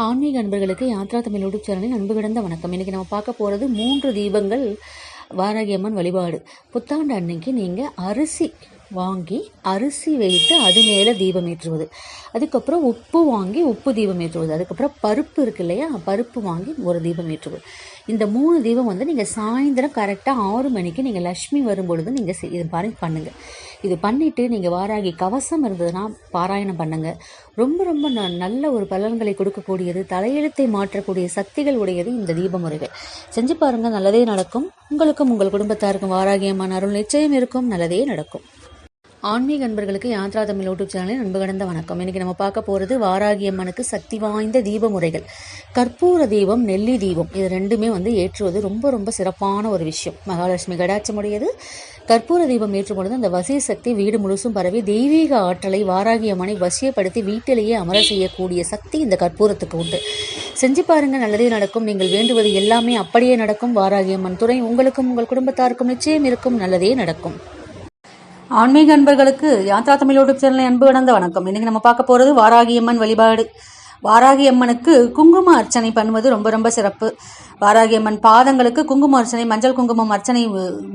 ஆன்மீக அன்பர்களுக்கு யாத்ரா தமிழ் யூடியூப் சேனலின் அன்பு கிடந்த வணக்கம். இன்றைக்கி நம்ம பார்க்க போகிறது மூன்று தீபங்கள் வாரகியம்மன் வழிபாடு. புத்தாண்டு அன்னைக்கு நீங்கள் அரிசி வாங்கி அரிசி வைத்து அது மேலே தீபம் ஏற்றுவது. அதுக்கப்புறம் உப்பு வாங்கி உப்பு தீபம் ஏற்றுவது. அதுக்கப்புறம் பருப்பு இருக்கு இல்லையா? பருப்பு வாங்கி ஒரு தீபம் ஏற்றுவது. இந்த மூணு தீபம் வந்து நீங்கள் சாயந்தரம் கரெக்டாக ஆறு மணிக்கு நீங்கள் லக்ஷ்மி வரும்பொழுது நீங்கள் செய்- இது பாருங்க பண்ணுங்கள் இது பண்ணிவிட்டு நீங்கள் வாராகி கவசம் இருந்ததுன்னா பாராயணம் பண்ணுங்கள் ரொம்ப ரொம்ப நல்ல ஒரு பலன்களை கொடுக்கக்கூடியது தலையெழுத்தை மாற்றக்கூடிய சக்திகள் உடையது இந்த தீப முறைகள் செஞ்சு பாருங்கள் நல்லதே நடக்கும். உங்களுக்கும் உங்கள் குடும்பத்தாருக்கும் வாராகி அருள் நிச்சயம் இருக்கும் நல்லதே நடக்கும். ஆன்மீக அன்பர்களுக்கு யாத்ரா தமிழ் யூடியூப் சேனலில் அன்பு கடந்த வணக்கம். இன்னைக்கு நம்ம பார்க்க போகிறது வாராகி அம்மனுக்கு சக்தி வாய்ந்த தீப முறைகள். கற்பூர தீபம் நெல்லி தீபம் இது ரெண்டுமே வந்து ஏற்றுவது ரொம்ப ரொம்ப சிறப்பான ஒரு விஷயம். மகாலட்சுமி கடாட்சமுடையது. கற்பூர தீபம் ஏற்றும் பொழுது அந்த வசிய சக்தி வீடு முழுசும் பரவி தெய்வீக ஆற்றலை வாராகி அம்மனை வசியப்படுத்தி வீட்டிலேயே அமர செய்யக்கூடிய சக்தி இந்த கற்பூரத்துக்கு உண்டு. செஞ்சு பாருங்க நல்லதே நடக்கும். நீங்கள் வேண்டுவது எல்லாமே அப்படியே நடக்கும். வாராகி அம்மன் துறை உங்களுக்கும் உங்கள் குடும்பத்தாருக்கும் நிச்சயம் இருக்கும். நல்லதே நடக்கும். ஆன்மீக அன்பர்களுக்கு யாத்ரா தமிழ் யூடியூப் சேனல் அன்பு கடந்த வணக்கம். இன்னைக்கு நம்ம பார்க்க போகிறது வாராகி அம்மன் வழிபாடு. வாராகி அம்மனுக்கு குங்கும அர்ச்சனை பண்ணுவது ரொம்ப ரொம்ப சிறப்பு. வாராகி அம்மன் பாதங்களுக்கு குங்கும அர்ச்சனை மஞ்சள் குங்குமம் அர்ச்சனை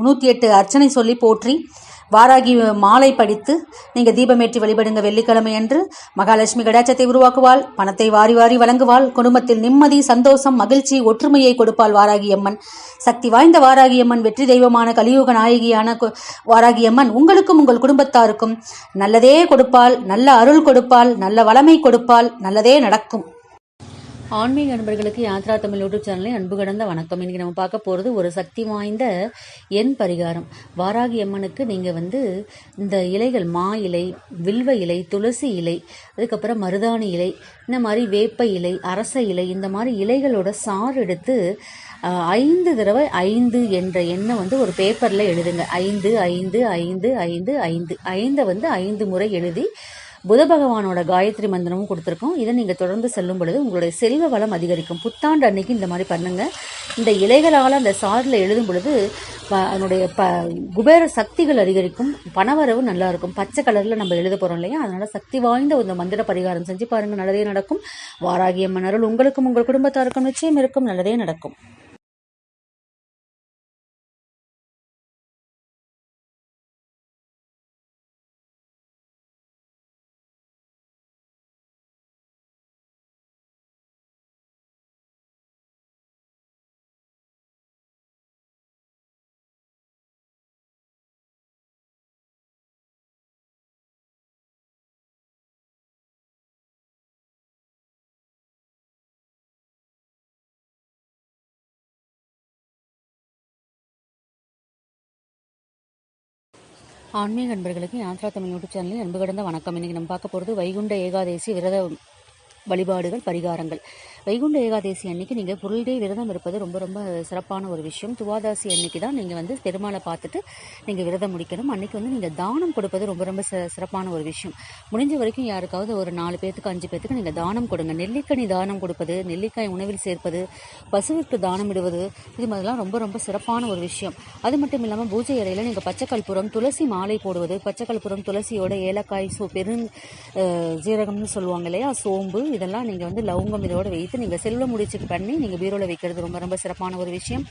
நூற்றி எட்டு அர்ச்சனை சொல்லி போற்றி வாராகி மாலை படித்து நீங்கள் தீபமேற்றி வழிபடுங்க வெள்ளிக்கிழமை என்று மகாலட்சுமி கடாச்சத்தை உருவாக்குவாள் பணத்தை வாரி வாரி வழங்குவாள் குடும்பத்தில் நிம்மதி சந்தோஷம் மகிழ்ச்சி ஒற்றுமையை கொடுப்பாள் வாராகி அம்மன். சக்தி வாய்ந்த வாராகியம்மன் வெற்றி தெய்வமான கலியுக நாயகியான கு- வாராகி அம்மன் உங்களுக்கும் உங்கள் குடும்பத்தாருக்கும் நல்லதே கொடுப்பாள் நல்ல அருள் கொடுப்பாள் நல்ல வளமை கொடுப்பாள் நல்லதே நடக்கும். ஆன்மீக நண்பர்களுக்கு யாத்ரா தமிழ் யூடியூப் சேனலில் அன்பு கடந்த வணக்கம். இன்றைக்கி நம்ம பார்க்க போகிறது ஒரு சக்தி வாய்ந்த எண் பரிகாரம். வாராகி அம்மனுக்கு நீங்கள் வந்து இந்த இலைகள் மா இலை வில்வ இலை துளசி இலை அதுக்கப்புறம் மருதாணி இலை இந்த மாதிரி வேப்ப இலை அரச இலை இந்த மாதிரி இலைகளோட சாறு எடுத்து ஐந்து தடவை ஐந்து என்ற எண்ணை வந்து ஒரு பேப்பரில் எழுதுங்க. ஐந்து ஐந்து ஐந்து ஐந்து ஐந்து. ஐந்தை வந்து ஐந்து முறை எழுதி புத பகவானோட காயத்ரி மந்திரமும் கொடுத்துருக்கோம். இதை நீங்கள் தொடர்ந்து செல்லும் பொழுது உங்களுடைய செல்வ வளம் அதிகரிக்கும். புத்தாண்டு அன்னைக்கு இந்த மாதிரி பண்ணுங்க. இந்த இலைகளால் அந்த சாரில் எழுதும் பொழுது அதனுடைய ப குபேர சக்திகள் அதிகரிக்கும். பணவரவு நல்லா இருக்கும். பச்சை கலரில் நம்ம எழுத போகிறோம் இல்லையா? அதனால் சக்தி வாய்ந்த இந்த மந்திர பரிகாரம் செஞ்சு பாருங்கள் நல்லதே நடக்கும். வாராகிய மன்னருள் உங்களுக்கும் உங்கள் குடும்பத்தாருக்கும் நிச்சயம் இருக்கும். நல்லதே நடக்கும். ஆன்மீக நண்பர்களுக்கு யாத்ரா தமிழ் யூடியூப் சேனலில் அன்பு கடந்த வணக்கம். இன்னைக்கு நம்ம பார்க்க போகிறது வைகுண்ட ஏகாதேசி விரத வழிபாடுகள் பரிகாரங்கள். வைகுண்ட ஏகாதசி அன்னைக்கு நீங்கள் ஃபுல் விரதம் இருப்பது ரொம்ப ரொம்ப சிறப்பான ஒரு விஷயம். துவாதாசி அன்னைக்கு தான் நீங்கள் வந்து பெருமாளை பார்த்துட்டு நீங்கள் விரதம் முடிக்கணும். அன்னைக்கு வந்து நீங்கள் தானம் கொடுப்பது ரொம்ப ரொம்ப சிறப்பான ஒரு விஷயம். முடிஞ்ச வரைக்கும் யாருக்காவது ஒரு நாலு பேத்துக்கு அஞ்சு பேத்துக்கு நீங்கள் தானம் கொடுங்க. நெல்லிக்கனி தானம் கொடுப்பது நெல்லிக்காய் உணவில் சேர்ப்பது பசுவிற்கு தானம் இடுவது இது மாதிரிலாம் ரொம்ப ரொம்ப சிறப்பான ஒரு விஷயம். அது மட்டும் இல்லாமல் பூஜை அறையில் நீங்கள் பச்சைக்கல்புரம் துளசி மாலை போடுவது பச்சை துளசியோட ஏலக்காய் சோ பெரு ஜீரகம்னு சொல்லுவாங்க இல்லையா? சோம்பு இதெல்லாம் நீங்கள் வந்து லவங்கம் இதோட வைத்து நீங்கள் செல்வ முடிச்சுக்கு பண்ணி நீங்கள் பீரோல வைக்கிறது ரொம்ப ரொம்ப சிறப்பான ஒரு விஷயம்.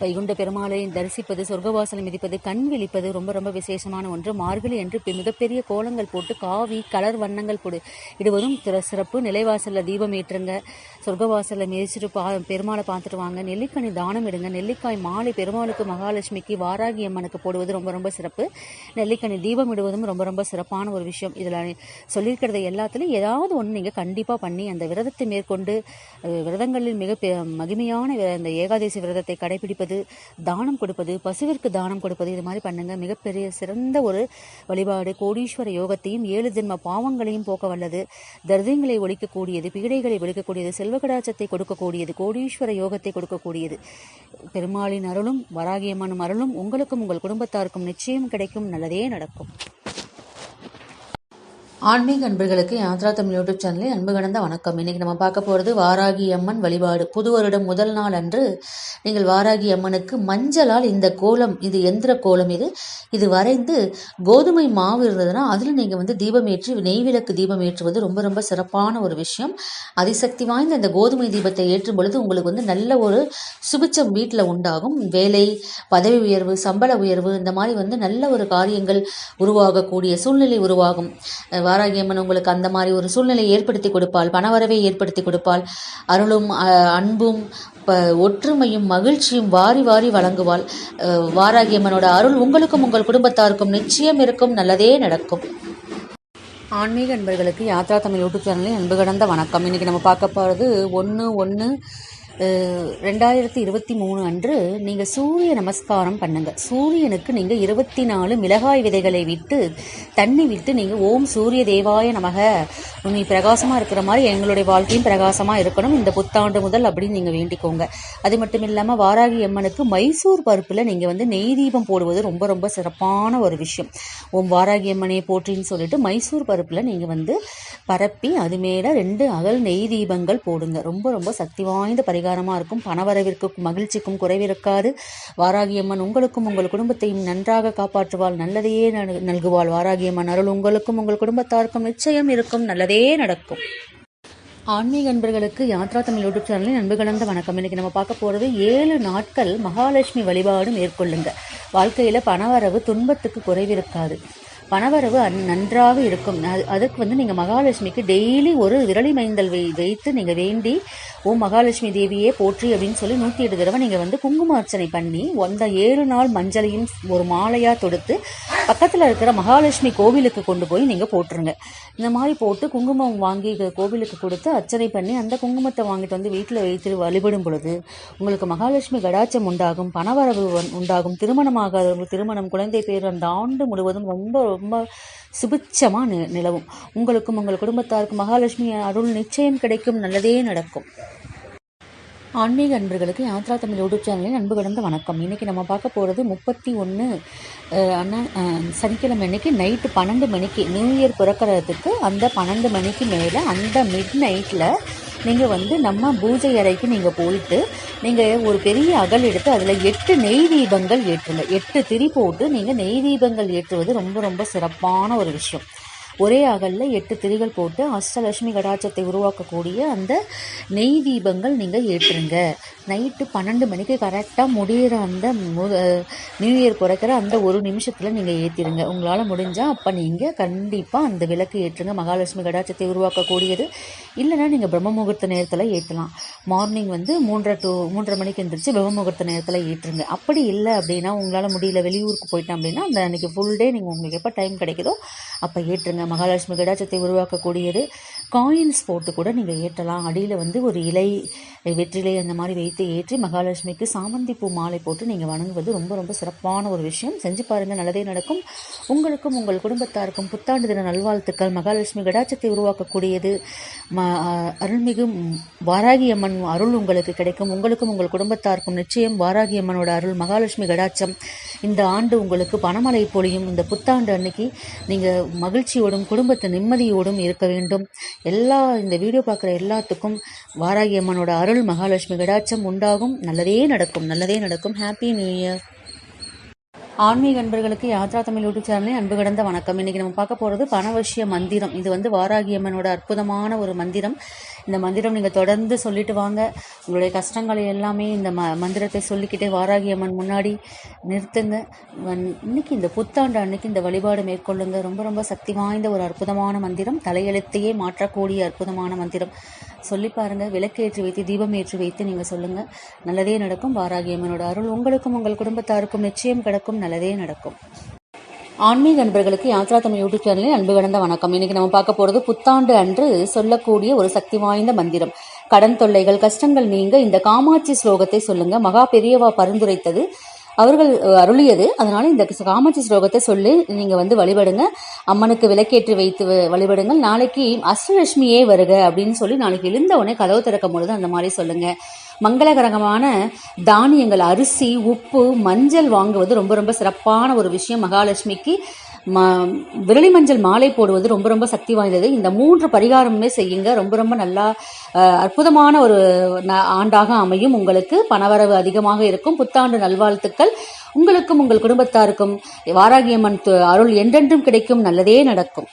வைகுண்ட பெருமாளை தரிசிப்பது சொர்க்கவாசலை மிதிப்பது கண் விழிப்பது ரொம்ப ரொம்ப விசேஷமான ஒன்று. மார்கழி என்று பெ- மிகப்பெரிய கோலங்கள் போட்டு காவி கலர் வண்ணங்கள் போடு. இடுவதும் சிறப்பு. நிலைவாசலில் தீபம் ஏற்றுங்க. சொர்க்கவாசலில் மிதிச்சிட்டு பா பெருமாளை பார்த்துட்டு வாங்க. நெல்லிக்கனி தானம் இடுங்க நெல்லிக்காய் மாலை பெருமாளுக்கு மகாலட்சுமிக்கு வாராகி அம்மனுக்கு போடுவது ரொம்ப ரொம்ப சிறப்பு. நெல்லிக்கனி தீபம் இடுவதும் ரொம்ப ரொம்ப சிறப்பான ஒரு விஷயம். இதில் சொல்லியிருக்கிறது எல்லாத்துலேயும் ஏதாவது ஒன்று நீங்கள் கண்டிப்பாக பண்ணி அந்த விரதத்தை மேற்கொண்டு விரதங்களில் மிக பெ- மகிமையான அந்த ஏகாதசி விரதத்தை கடைபிடிப்பது தானம் கொடுப்பது பசுவிற்கு தானம் கொடுப்பது இது மாதிரி பண்ணுங்க. மிகப்பெரிய சிறந்த ஒரு வழிபாடு. கோடீஸ்வர யோகத்தையும் ஏழு ஜென்ம பாவங்களையும் போக்க வல்லது. தர்தங்களை ஒழிக்கக்கூடியது பீடைகளை ஒழிக்கக்கூடியது செல்வகடாச்சத்தை கொடுக்கக்கூடியது கோடீஸ்வர யோகத்தை கொடுக்கக்கூடியது. பெருமாளின் அருளும் வராகியமான அருளும் உங்களுக்கும் உங்கள் குடும்பத்தாருக்கும் நிச்சயம் கிடைக்கும். நல்லதே நடக்கும். ஆன்மீக அன்பர்களுக்கு யாத்ரா தமிழ் யூடியூப் சேனலில் அன்பு கடந்த வணக்கம். இன்னைக்கு நம்ம பார்க்க போகிறது வாராகி அம்மன் வழிபாடு. புது வருடம் முதல் நாள் அன்று நீங்கள் வாராகி அம்மனுக்கு மஞ்சளால் இந்த கோலம் இது எந்திர கோலம் இது. இது வரைந்து கோதுமை மாவு இருந்ததுன்னா அதில் நீங்கள் வந்து தீபம் ஏற்றி நெய்விளக்கு தீபம் ஏற்றுவது ரொம்ப ரொம்ப சிறப்பான ஒரு விஷயம். அதிசக்தி வாய்ந்த இந்த கோதுமை தீபத்தை ஏற்றும் பொழுது உங்களுக்கு வந்து நல்ல ஒரு சுபிச்சம் வீட்டில் உண்டாகும். வேலை பதவி உயர்வு சம்பள உயர்வு இந்த மாதிரி வந்து நல்ல ஒரு காரியங்கள் உருவாகக்கூடிய சூழ்நிலை உருவாகும். வாராகி அம்மன் உங்களுக்கு அந்த மாதிரி ஒரு சூழ்நிலையை ஏற்படுத்தி கொடுப்பாள் பணவரவை ஏற்படுத்தி கொடுப்பாள். அருளும் அஹ், அன்பும் ப ஒற்றுமையும் மகிழ்ச்சியும் வாரி வாரி வழங்குவாள். அஹ், வாராகி அம்மனோட அருள் உங்களுக்கும் உங்கள் குடும்பத்தாருக்கும் நிச்சயம் இருக்கும் நல்லதே நடக்கும். ஆன்மீக அன்பர்களுக்கு யாத்ரா தமிழ் யூடியூப் சேனலில் அன்பு கடந்த வணக்கம். இன்றைக்கி நம்ம பார்க்க போகிறது ஒன்று ஒன்று ரெண்டாயிரத்தி இருபத்தி மூணு அன்று நீங்கள் சூரிய நமஸ்காரம் பண்ணுங்கள் சூரியனுக்கு நீங்கள் இருபத்தி நாலு மிளகாய் விதைகளை விட்டு தண்ணி விட்டு நீங்கள் ஓம் சூரிய தேவாய நமக. நீ பிரகாசமாக இருக்கிற மாதிரி எங்களுடைய வாழ்க்கையும் பிரகாசமாக இருக்கணும். இந்த புத்தாண்டு முதல் அப்படின்னு நீங்கள் வேண்டிக்கோங்க. அது மட்டும் இல்லாமல் வாராகி அம்மனுக்கு மைசூர் பருப்பில் நீங்கள் வந்து நெய் தீபம் போடுவது ரொம்ப ரொம்ப சிறப்பான ஒரு விஷயம். ஓம் வாராகி அம்மனே போற்றின்னு சொல்லிட்டு மைசூர் பருப்பில் நீங்கள் வந்து பரப்பி அது மேலே ரெண்டு அகல் நெய் தீபங்கள் போடுங்க. ரொம்ப ரொம்ப சக்தி வாய்ந்த பரிகாரம் பரிகாரமாக இருக்கும். பணவரவிற்கும் மகிழ்ச்சிக்கும் குறைவிருக்காது. வாராகி அம்மன் உங்களுக்கும் உங்கள் குடும்பத்தையும் நன்றாக காப்பாற்றுவாள். நல்லதையே நல்குவாள். வாராகியம்மன் அருள் உங்களுக்கும் உங்கள் குடும்பத்தாருக்கும் நிச்சயம் இருக்கும். நல்லதே நடக்கும். ஆன்மீக அன்பர்களுக்கு யாத்ரா தமிழ் யூடியூப் சேனலில் அன்பு கலந்த வணக்கம். இன்னைக்கு நம்ம பார்க்க போகிறது ஏழு நாட்கள் மகாலட்சுமி வழிபாடு மேற்கொள்ளுங்க. வாழ்க்கையில் பணவரவு துன்பத்துக்கு குறைவிருக்காது. பணவரவு நன்றாக இருக்கும். அது- அதுக்கு வந்து நீங்கள் மகாலட்சுமிக்கு டெய்லி ஒரு விரலி மைந்தல் வை வைத்து நீங்கள் வேண்டி ஓ மகாலட்சுமி தேவியே போற்றி அப்படின்னு சொல்லி நூற்றி எட்டு தடவை நீங்கள் வந்து குங்கும அர்ச்சனை பண்ணி அந்த ஏழு நாள் மஞ்சளையும் ஒரு மாலையாக தொடுத்து பக்கத்தில் இருக்கிற மகாலட்சுமி கோவிலுக்கு கொண்டு போய் நீங்கள் போட்டுருங்க. இந்த மாதிரி போட்டு குங்குமம் வாங்கி கோவிலுக்கு கொடுத்து அர்ச்சனை பண்ணி அந்த குங்குமத்தை வாங்கிட்டு வந்து வீட்டில் வைத்து வழிபடும் பொழுது உங்களுக்கு மகாலட்சுமி கடாச்சம் உண்டாகும் பணவரவு உண்டாகும் திருமணமாகாதவங்களுக்கு திருமணம் குழந்தை பேர் அந்த ஆண்டு முழுவதும் ரொம்ப ரொம்ப சுபிச்சமாக நி நிலவும். உங்களுக்கும் உங்கள் குடும்பத்தாருக்கும் மகாலட்சுமி அருள் நிச்சயம் கிடைக்கும் நல்லதே நடக்கும். ஆன்மீக அன்பர்களுக்கு யாத்ரா தமிழ் யூடியூப் சேனலில் அன்பு கடந்த வணக்கம். இன்றைக்கி நம்ம பார்க்க போகிறது முப்பத்தி ஒன்று அண்ணா சனிக்கிழமை அன்னைக்கு நைட்டு பன்னெண்டு மணிக்கு நியூ இயர் பிறக்கிறதுக்கு அந்த பன்னெண்டு மணிக்கு மேலே அந்த மிட் நைட்டில் நீங்கள் வந்து நம்ம பூஜை அறைக்கு நீங்கள் போயிட்டு நீங்கள் ஒரு பெரிய அகல் எடுத்து அதில் எட்டு நெய் தீபங்கள் ஏற்றுங்க. எட்டு திரி போட்டு நீங்கள் நெய் தீபங்கள் ஏற்றுவது ரொம்ப ரொம்ப சிறப்பான ஒரு விஷயம். ஒரே அகலில் எட்டு திரிகள் போட்டு அஷ்டலட்சுமி கடாச்சத்தை உருவாக்கக்கூடிய அந்த நெய் தீபங்கள் நீங்கள் ஏற்றுங்க. நைட்டு பன்னெண்டு மணிக்கு கரெக்டாக முடியிற அந்த மு நியூ இயர் பிறக்கிற அந்த ஒரு நிமிஷத்தில் நீங்கள் ஏற்றிடுங்க உங்களால் முடிஞ்சால் அப்போ நீங்கள் கண்டிப்பாக அந்த விளக்கு ஏற்றுங்க. மகாலட்சுமி கடாச்சத்தை உருவாக்கக்கூடியது. இல்லைன்னா நீங்கள் பிரம்ம முகூர்த்த நேரத்தில் ஏற்றலாம் மார்னிங் வந்து மூன்றரை டூ மூன்றரை மணிக்கு எந்திரிச்சு பிரம்ம முகூர்த்த நேரத்தில் ஏற்றுங்க. அப்படி இல்லை அப்படின்னா உங்களால் முடியல வெளியூருக்கு போயிட்டேன் அப்படின்னா அந்த அன்றைக்கி ஃபுல் டே நீங்கள் உங்களுக்கு எப்போ டைம் கிடைக்குதோ அப்போ ஏற்றுங்க. மகாலட்சுமி கடாச்சத்தை உருவாக்கக்கூடியது. காயின்ஸ் போட்டு கூட நீங்கள் ஏற்றலாம். அடியில் வந்து ஒரு இலை வெற்றிலை அந்த மாதிரி வைத்து ஏற்றி மகாலட்சுமிக்கு சாமந்தி பூ மாலை போட்டு நீங்கள் வணங்குவது ரொம்ப ரொம்ப சிறப்பான ஒரு விஷயம். செஞ்சு பாருங்கள் நல்லதே நடக்கும். உங்களுக்கும் உங்கள் குடும்பத்தாருக்கும் புத்தாண்டு தின நல்வாழ்த்துக்கள். மகாலட்சுமி கடாச்சத்தை உருவாக்கக்கூடியது. ம அருள்மிகு வாராகி அம்மன் அருள் உங்களுக்கு கிடைக்கும். உங்களுக்கும் உங்கள் குடும்பத்தாருக்கும் நிச்சயம் வாராகி அம்மனோட அருள் மகாலட்சுமி கடாச்சம் இந்த ஆண்டு உங்களுக்கு பணமழை பொழியும். இந்த புத்தாண்டு அன்னைக்கு நீங்கள் மகிழ்ச்சியோடும் குடும்பத்தை நிம்மதியோடும் இருக்க வேண்டும். எல்லா இந்த வீடியோ பார்க்குற எல்லாத்துக்கும் வாராகி அம்மனோட அருள் மகாலட்சுமி கடாச்சம் உண்டாகும். நல்லதே நடக்கும் நல்லதே நடக்கும். ஹாப்பி நியூ இயர் ஆன்மீக அன்பர்களுக்கு யாத்ரா தமிழ் யூடியூப் சேனலே அன்பு கடந்த வணக்கம். இன்னைக்கு நம்ம பார்க்க போகிறது பணவசிய மந்திரம். இது வந்து வாராகி அம்மனோட அற்புதமான ஒரு மந்திரம். இந்த மந்திரம் நீங்கள் தொடர்ந்து சொல்லிட்டு வாங்க. உங்களுடைய கஷ்டங்களை எல்லாமே இந்த ம மந்திரத்தை சொல்லிக்கிட்டே வாராகி அம்மன் முன்னாடி நிறுத்துங்க. இன்னைக்கு இந்த புத்தாண்டு அன்னைக்கு இந்த வழிபாடு மேற்கொள்ளுங்க. ரொம்ப ரொம்ப சக்தி வாய்ந்த ஒரு அற்புதமான மந்திரம். தலையெழுத்தையே மாற்றக்கூடிய அற்புதமான மந்திரம். சொல்லி பாருங்க. விளக்கேற்றி வைத்து தீபம் ஏற்றி வைத்து நீங்கள் சொல்லுங்கள் நல்லதே நடக்கும். வாராகி அம்மனோட அருள் உங்களுக்கும் உங்கள் குடும்பத்தாருக்கும் நிச்சயம் கிடக்கும். நல்லதே நடக்கும். ஆன்மீக அன்பர்களுக்கு யாத்ரா தமிழ் யூடியூப் சேனலில் அன்பு கடந்த வணக்கம். இன்னைக்கு நம்ம பார்க்க போறது புத்தாண்டு அன்று சொல்லக்கூடிய ஒரு சக்தி வாய்ந்த மந்திரம். கடன் தொல்லைகள் கஷ்டங்கள் நீங்க இந்த காமாட்சி ஸ்லோகத்தை சொல்லுங்க. மகா பெரியவா பரிந்துரைத்தது. அவர்கள் அருளியது. அதனால இந்த காமாட்சி ஸ்லோகத்தை சொல்லி நீங்க வந்து வழிபடுங்க. அம்மனுக்கு விளக்கேற்றி வைத்து வழிபடுங்கள். நாளைக்கு அஷ்டலட்சுமியே வருக அப்படின்னு சொல்லி நாளைக்கு எழுந்த உடனே கதவு திறக்கும் பொழுது அந்த மாதிரி சொல்லுங்க. மங்களகரகமான தானியங்கள் அரிசி உப்பு மஞ்சள் வாங்குவது ரொம்ப ரொம்ப சிறப்பான ஒரு விஷயம். மகாலட்சுமிக்கு ம விரலி மஞ்சள் மாலை போடுவது ரொம்ப ரொம்ப சக்தி வாய்ந்தது. இந்த மூன்று பரிகாரமுமே செய்யுங்க. ரொம்ப ரொம்ப நல்லா அற்புதமான ஒரு ந- ஆண்டாக அமையும். உங்களுக்கு பணவரவு அதிகமாக இருக்கும். புத்தாண்டு நல்வாழ்த்துக்கள். உங்களுக்கும் உங்கள் குடும்பத்தாருக்கும். வாராகியம்மன் அருள் என்றென்றும் கிடைக்கும். நல்லதே நடக்கும்.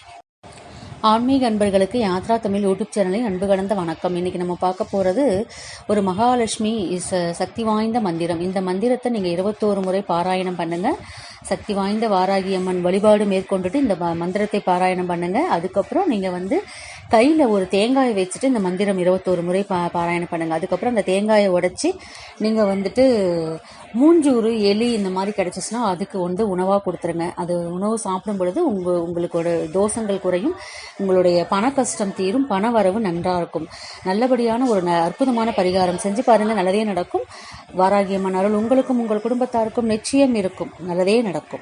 ஆன்மீக அன்பர்களுக்கு யாத்ரா தமிழ் யூடியூப் சேனலின் அன்பு கடந்த வணக்கம். இன்னைக்கு நம்ம பார்க்க போறது ஒரு மகாலட்சுமி ச- சக்தி வாய்ந்த மந்திரம். இந்த மந்திரத்தை நீங்க இருபத்தோரு முறை பாராயணம் பண்ணுங்க. சக்தி வாய்ந்த வாராகி அம்மன் வழிபாடு மேற்கொண்டுட்டு இந்த ம- மந்திரத்தை பாராயணம் பண்ணுங்க. அதுக்கப்புறம் நீங்க வந்து கையில் ஒரு தேங்காயை வச்சுட்டு இந்த மந்திரம் இருபத்தோரு முறை பா பாராயணம் பண்ணுங்கள் அதுக்கப்புறம் அந்த தேங்காயை உடச்சி நீங்கள் வந்துட்டு மூஞ்சூறு எலி இந்த மாதிரி கிடச்சிச்சுன்னா அதுக்கு வந்து உணவாக கொடுத்துருங்க. அது உணவு சாப்பிடும் பொழுது உங்கள் உங்களுக்கோட தோஷங்கள் குறையும். உங்களுடைய பண கஷ்டம் தீரும். பண வரவு நன்றாக இருக்கும். நல்லபடியான ஒரு ந- அற்புதமான பரிகாரம் செஞ்சு பாருங்கள் நல்லதே நடக்கும். வாராகியம்மன் அருள் உங்களுக்கும் உங்கள் குடும்பத்தாருக்கும் நிச்சயம் இருக்கும். நல்லதே நடக்கும்.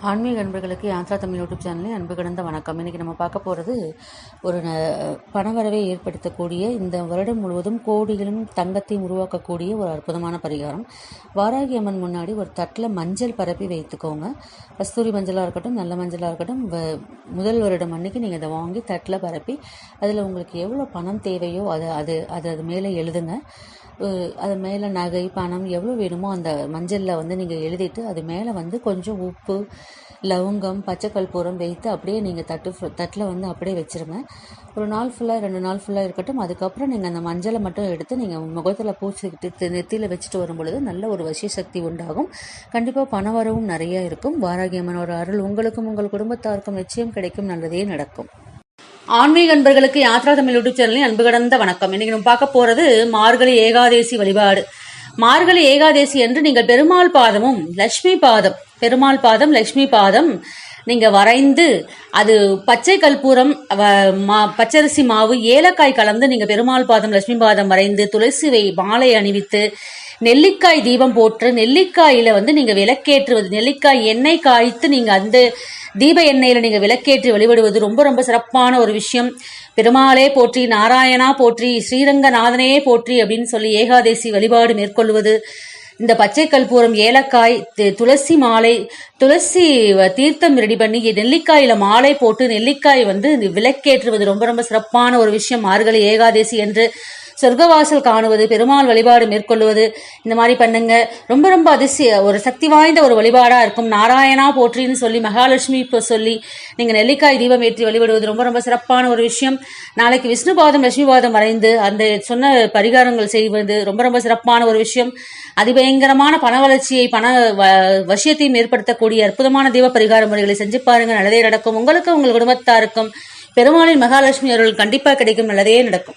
ஆன்மீக அன்பர்களுக்கு யாத்ரா தமிழ் யூடியூப் சேனலில் அன்பு கடந்த வணக்கம். இன்னைக்கு நம்ம பார்க்க போகிறது ஒரு ந- பணவரவை ஏற்படுத்தக்கூடிய இந்த வருடம் முழுவதும் கோடிகளும் தங்கத்தையும் உருவாக்கக்கூடிய ஒரு அற்புதமான பரிகாரம். வாராகி அம்மன் முன்னாடி ஒரு தட்டில் மஞ்சள் பரப்பி வைத்துக்கோங்க. கஸ்தூரி மஞ்சளாக இருக்கட்டும் நல்ல மஞ்சளாக இருக்கட்டும் வ- முதல் வருடம் அன்னைக்கு நீங்கள் அதை வாங்கி தட்டில் பரப்பி அதில் உங்களுக்கு எவ்வளோ பணம் தேவையோ அதை அது அது அது மேலே எழுதுங்க. அது மேலே நகை பணம் எவ்வளோ வேணுமோ அந்த மஞ்சளில் வந்து நீங்கள் எழுதிட்டு அது மேலே வந்து கொஞ்சம் உப்பு லவங்கம் பச்சை கற்பூரம் வைத்து அப்படியே நீங்கள் தட்டு தட்டில் வந்து அப்படியே வச்சுருங்க. ஒரு நாள் ஃபுல்லாக ரெண்டு நாள் ஃபுல்லாக இருக்கட்டும். அதுக்கப்புறம் நீங்கள் அந்த மஞ்சளை மட்டும் எடுத்து நீங்கள் முகத்தில் பூச்சிக்கிட்டு நெத்தியில் வச்சுட்டு வரும் பொழுது நல்ல ஒரு வசிய சக்தி உண்டாகும். கண்டிப்பாக பண வரவும் நிறையா இருக்கும். வாராகியம்மனோட அருள் உங்களுக்கும் உங்கள் குடும்பத்தாருக்கும் நிச்சயம் கிடைக்கும். நல்லதே நடக்கும். ஆன்மீக அன்பர்களுக்கு யாத்ரா தமிழ் யூடியூப் சேனலின் அன்பு கடந்த வணக்கம். இன்னைக்கு நம்ம பார்க்க போறது மார்கழி ஏகாதேசி வழிபாடு. மார்கழி ஏகாதேசி என்று நீங்கள் பெருமாள் பாதமும் லட்சுமி பாதம் பெருமாள் பாதம் லட்சுமி பாதம் நீங்க வரைந்து அது பச்சை கற்பூரம் வ- மா- பச்சரிசி மாவு ஏலக்காய் கலந்து நீங்க பெருமாள் பாதம் லட்சுமி பாதம் வரைந்து துளசி வை மாலை அணிவித்து நெல்லிக்காய் தீபம் போட்டு நெல்லிக்காயில் வந்து நீங்கள் விளக்கேற்றுவது நெல்லிக்காய் எண்ணெய் காய்த்து நீங்கள் அந்த தீப எண்ணெயில் நீங்கள் விளக்கேற்றி வழிபடுவது ரொம்ப ரொம்ப சிறப்பான ஒரு விஷயம். பெருமாளே போற்றி நாராயணா போற்றி ஸ்ரீரங்கநாதனே போற்றி அப்படின்னு சொல்லி ஏகாதேசி வழிபாடு மேற்கொள்வது. இந்த பச்சை கற்பூரம் ஏலக்காய் துளசி மாலை துளசி தீர்த்தம் ரெடி பண்ணி நெல்லிக்காயில மாலை போட்டு நெல்லிக்காய் வந்து விளக்கேற்றுவது ரொம்ப ரொம்ப சிறப்பான ஒரு விஷயம். மார்கழி ஏகாதேசி என்று சொர்க்கவாசல் காணுவது பெருமாள் வழிபாடு மேற்கொள்வது இந்த மாதிரி பண்ணுங்க. ரொம்ப ரொம்ப அதிசய ஒரு சக்தி வாய்ந்த ஒரு வழிபாடா இருக்கும். நாராயணா போற்றின்னு சொல்லி மகாலட்சுமி இப்போ சொல்லி நீங்க நெல்லிக்காய் தீபம் ஏற்றி வழிபடுவது ரொம்ப ரொம்ப சிறப்பான ஒரு விஷயம். நாளைக்கு விஷ்ணு பாதம் லட்சுமி பாதம் வரைந்து அந்த சொன்ன பரிகாரங்கள் செய்வது ரொம்ப ரொம்ப சிறப்பான ஒரு விஷயம். அதிபயங்கரமான பண வளர்ச்சியை பண வ- வசியத்தையும் ஏற்படுத்தக்கூடிய அற்புதமான தீப பரிகார முறைகளை செஞ்சு பாருங்க. நல்லதே நடக்கும். உங்களுக்கும் உங்கள் குடும்பத்தாருக்கும் பெருமாளின் மகாலட்சுமி அவர்கள் கண்டிப்பாக கிடைக்கும். நல்லதே நடக்கும்.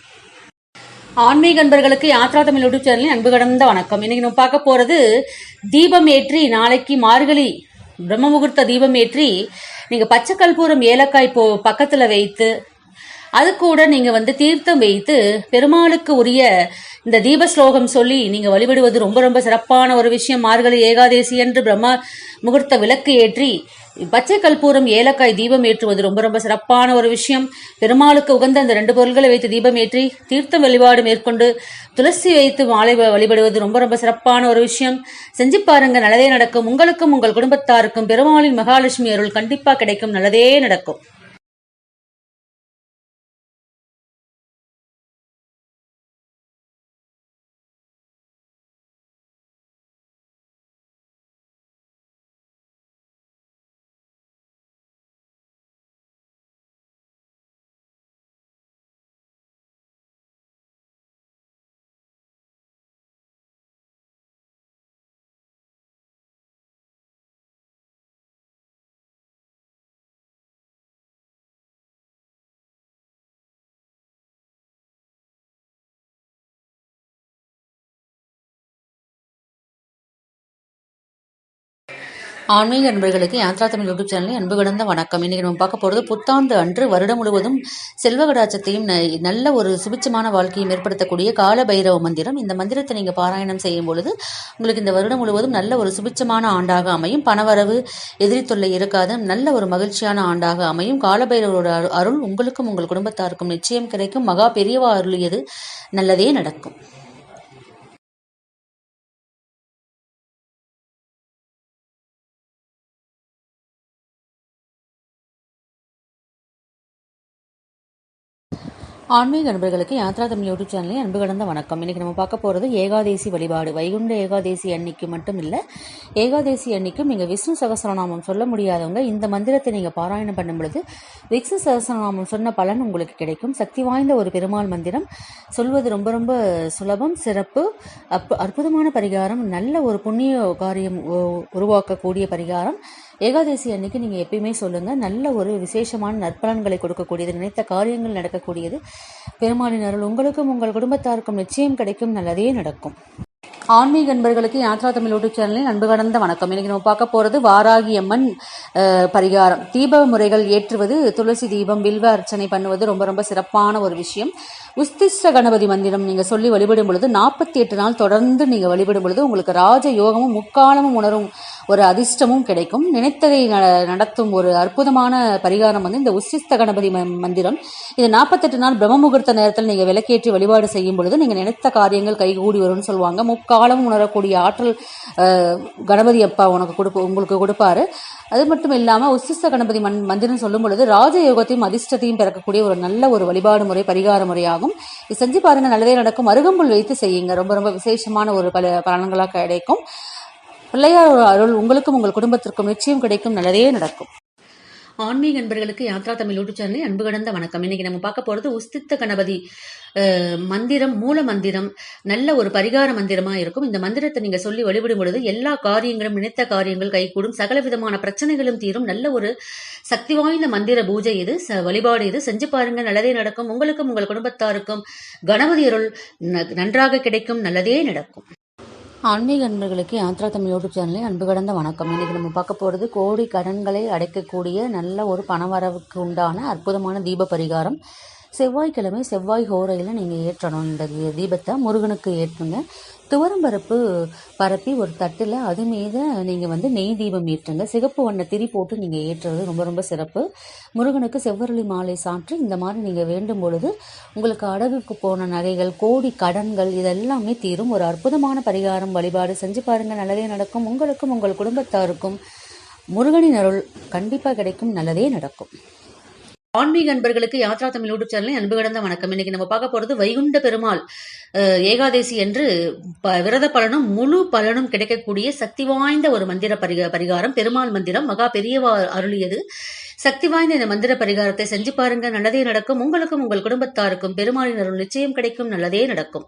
ஆன்மீக அன்பர்களுக்கு யாத்ரா தமிழ் யூடியூப் சேனலில் அன்பு கடந்த வணக்கம். இன்னைக்கு நம்ம பார்க்க போறது தீபம் ஏற்றி நாளைக்கு மார்கழி. பிரம்ம முகூர்த்த தீபம் ஏற்றி நீங்க பச்சை கற்பூரம் ஏலக்காய் போ பக்கத்துல வைத்து அது கூட நீங்க வந்து தீர்த்தம் வைத்து பெருமாளுக்கு உரிய இந்த தீப ஸ்லோகம் சொல்லி நீங்க வழிபடுவது ரொம்ப ரொம்ப சிறப்பான ஒரு விஷயம். மார்கழி ஏகாதேசி என்று பிரம்ம முகூர்த்த விளக்கு ஏற்றி பச்சை கல்பூரம் ஏலக்காய் தீபம் ஏற்றுவது ரொம்ப ரொம்ப சிறப்பான ஒரு விஷயம். பெருமாளுக்கு உகந்த அந்த ரெண்டு பொருள்களை வைத்து தீபம் ஏற்றி தீர்த்தம் வழிபாடு மேற்கொண்டு துளசி வைத்து மாலை வழிபடுவது ரொம்ப ரொம்ப சிறப்பான ஒரு விஷயம். செஞ்சு பாருங்க நல்லதே நடக்கும். உங்களுக்கும் உங்கள் குடும்பத்தாருக்கும் பெருமாளின் மகாலட்சுமி அருள் கண்டிப்பா கிடைக்கும். நல்லதே நடக்கும். ஆன்மீக அன்பர்களுக்கு யாத்ரா தமிழ் யூடியூப் சேனலில் அன்பு கடந்த வணக்கம். இன்னைக்கு நம்ம பார்க்க போகிறது புத்தாண்டு அன்று வருடம் முழுவதும் செல்வகடாச்சத்தையும் நல்ல ஒரு சுபிச்சமான வாழ்க்கையும் ஏற்படுத்தக்கூடிய கால பைரவ மந்திரம். இந்த மந்திரத்தை நீங்கள் பாராயணம் செய்யும் பொழுது உங்களுக்கு இந்த வருடம் முழுவதும் நல்ல ஒரு சுபிச்சமான ஆண்டாக அமையும். பணவரவு எதிரி தொல்லை இருக்காது. நல்ல ஒரு மகிழ்ச்சியான ஆண்டாக அமையும். காலபைரவரோட அரு- அருள் உங்களுக்கும் உங்கள் குடும்பத்தாருக்கும் நிச்சயம் கிடைக்கும். மகா பெரியவா அருளியது நல்லதே நடக்கும். ஆன்மீக நண்பர்களுக்கு யாத்ரா தமிழ் யூடியூப் சேனலில் அன்பு கடந்த வணக்கம். இன்னைக்கு நம்ம பார்க்க போகிறது ஏகாதேசி வழிபாடு. வைகுண்ட ஏகாதேசி அன்னைக்கு மட்டும் இல்லை ஏகாதேசி அன்னைக்கும் நீங்கள் விஷ்ணு சகசரநாமம் சொல்ல முடியாதவங்க இந்த மந்திரத்தை நீங்கள் பாராயணம் பண்ணும் பொழுது விஷ்ணு சகசரநாமம் சொன்ன பலன் உங்களுக்கு கிடைக்கும். சக்தி வாய்ந்த ஒரு பெருமாள் மந்திரம். சொல்வது ரொம்ப ரொம்ப சுலபம் சிறப்பு அற்புதமான பரிகாரம் நல்ல ஒரு புண்ணிய காரியம் உருவாக்கக்கூடிய பரிகாரம். ஏகாதசி அன்னைக்கு நீங்கள் எப்பயுமே சொல்லுங்கள் நல்ல ஒரு விசேஷமான நற்பலன்களை கொடுக்கக்கூடியது நினைத்த காரியங்கள் நடக்கக்கூடியது. பெருமாளின் அருள் உங்களுக்கும் உங்கள் குடும்பத்தாருக்கும் நிச்சயம் கிடைக்கும். நல்லதே நடக்கும். ஆன்மீக நண்பர்களுக்கு யாத்ரா தமிழ் யூடியூப் சேனலில் அன்பு கடந்த வணக்கம். இன்னைக்கு நம்ம பார்க்க போகிறது வாராகி அம்மன் பரிகாரம். தீப முறைகள் ஏற்றுவது துளசி தீபம் வில்வ அர்ச்சனை பண்ணுவது ரொம்ப ரொம்ப சிறப்பான ஒரு விஷயம். உஸ்திஷ்ட கணபதி மந்திரம் நீங்கள் சொல்லி வழிபடும் பொழுது நாற்பத்தி எட்டு நாள் தொடர்ந்து நீங்கள் வழிபடும் பொழுது உங்களுக்கு ராஜ யோகமும் முக்காலமும் உணரும் ஒரு அதிர்ஷ்டமும் கிடைக்கும். நினைத்ததை ந- நடத்தும் ஒரு அற்புதமான பரிகாரம் வந்து இந்த உஸ்திஷ்ட கணபதி ம- மந்திரம். இது நாற்பத்தெட்டு நாள் பிரம்ம முகூர்த்த நேரத்தில் நீங்கள் விளக்கேற்றி வழிபாடு செய்யும் பொழுது நீங்கள் நினைத்த காரியங்கள் கைகூடி வரும்னு சொல்லுவாங்க. முக்காலமும் உணரக்கூடிய ஆற்றல் கணபதி அப்பா உனக்கு கொடுப்பு உங்களுக்கு கொடுப்பாரு. அது மட்டும் இல்லாமல் உசிஸ்த கணபதி மண் மந்திரம் சொல்லும் பொழுது ராஜயோகத்தையும் அதிர்ஷ்டத்தையும் பிறக்கக்கூடிய ஒரு நல்ல ஒரு வழிபாடு முறை பரிகார முறையாகும். இது செஞ்சு பாருங்க நல்லதே நடக்கும். அருகம்புல் வைத்து செய்யுங்க. ரொம்ப ரொம்ப விசேஷமான ஒரு பல பலன்களாக கிடைக்கும். பிள்ளையார் அருள் உங்களுக்கும் உங்கள் குடும்பத்திற்கும் நிச்சயம் கிடைக்கும். நல்லதே நடக்கும். ஆன்மீக நண்பர்களுக்கு யாத்ரா தமிழ் யூடியூப் சேனலை அன்பு கடந்த வணக்கம். இன்னைக்கு நம்ம பார்க்க போகிறது உஸ்தித்த கணபதி மந்திரம் மூல மந்திரம் நல்ல ஒரு பரிகார மந்திரமா இருக்கும். இந்த மந்திரத்தை நீங்க சொல்லி வழிபடும் பொழுது எல்லா காரியங்களும் நினைத்த காரியங்கள் கைகூடும் சகல விதமான பிரச்சனைகளும் தீரும். நல்ல ஒரு சக்தி வாய்ந்த மந்திர பூஜை இது ச- வழிபாடு இது. செஞ்சு பாருங்க நல்லதே நடக்கும். உங்களுக்கும் உங்கள் குடும்பத்தாருக்கும் கணபதி அருள் ந- நன்றாக கிடைக்கும் நல்லதே நடக்கும். ஆன்மீக நண்பர்களுக்கு யாத்ரா தமிழ் யூடியூப் சேனலில் அன்பு கடந்த வணக்கம். இன்றைக்கி நம்ம பார்க்க போகிறது கோடி கடன்களை அடைக்கக்கூடிய நல்ல ஒரு பணவரவுக்கு உண்டான அற்புதமான தீப பரிகாரம். செவ்வாய்க்கிழமை செவ்வாய் ஹோரையில் நீங்கள் ஏற்றணும். இந்த தீ- தீபத்தை முருகனுக்கு ஏற்றுங்க. துவரம்பருப்பு பரப்பி ஒரு தட்டில் அது மீது நீங்கள் வந்து நெய் தீபம் ஏற்றுங்க. சிகப்பு வண்ண திரி போட்டு நீங்கள் ஏற்றுறது ரொம்ப ரொம்ப சிறப்பு. முருகனுக்கு செவ்வரளி மாலை சாற்றி இந்த மாதிரி நீங்கள் வேண்டும் பொழுது உங்களுக்கு அடகுக்கு போன நகைகள் கோடி கடன்கள் இதெல்லாமே தீரும். ஒரு அற்புதமான பரிகாரம் வழிபாடு செஞ்சு பாருங்கள் நல்லதே நடக்கும். உங்களுக்கும் உங்கள் குடும்பத்தாருக்கும் முருகனின் அருள் கண்டிப்பாக கிடைக்கும். நல்லதே நடக்கும். ஆன்மீக அன்பர்களுக்கு யாத்ரா தமிழ் யூடியூப் சேனலில் அன்பு கடந்த வணக்கம். இன்னைக்கு நம்ம பார்க்க போறது வைகுண்ட பெருமாள் ஏகாதேசி ஏகாதசி என்று ப- விரத பலனும் முழு பலனும் கிடைக்கக்கூடிய சக்தி வாய்ந்த ஒரு மந்திர பரிக பரிகாரம். பெருமாள் மந்திரம் மகா பெரியவா அருளியது. சக்தி வாய்ந்த இந்த மந்திர பரிகாரத்தை செஞ்சு பாருங்க. நல்லதே நடக்கும். உங்களுக்கும் உங்கள் குடும்பத்தாருக்கும் பெருமாளின் அருள் நிச்சயம் கிடைக்கும். நல்லதே நடக்கும்.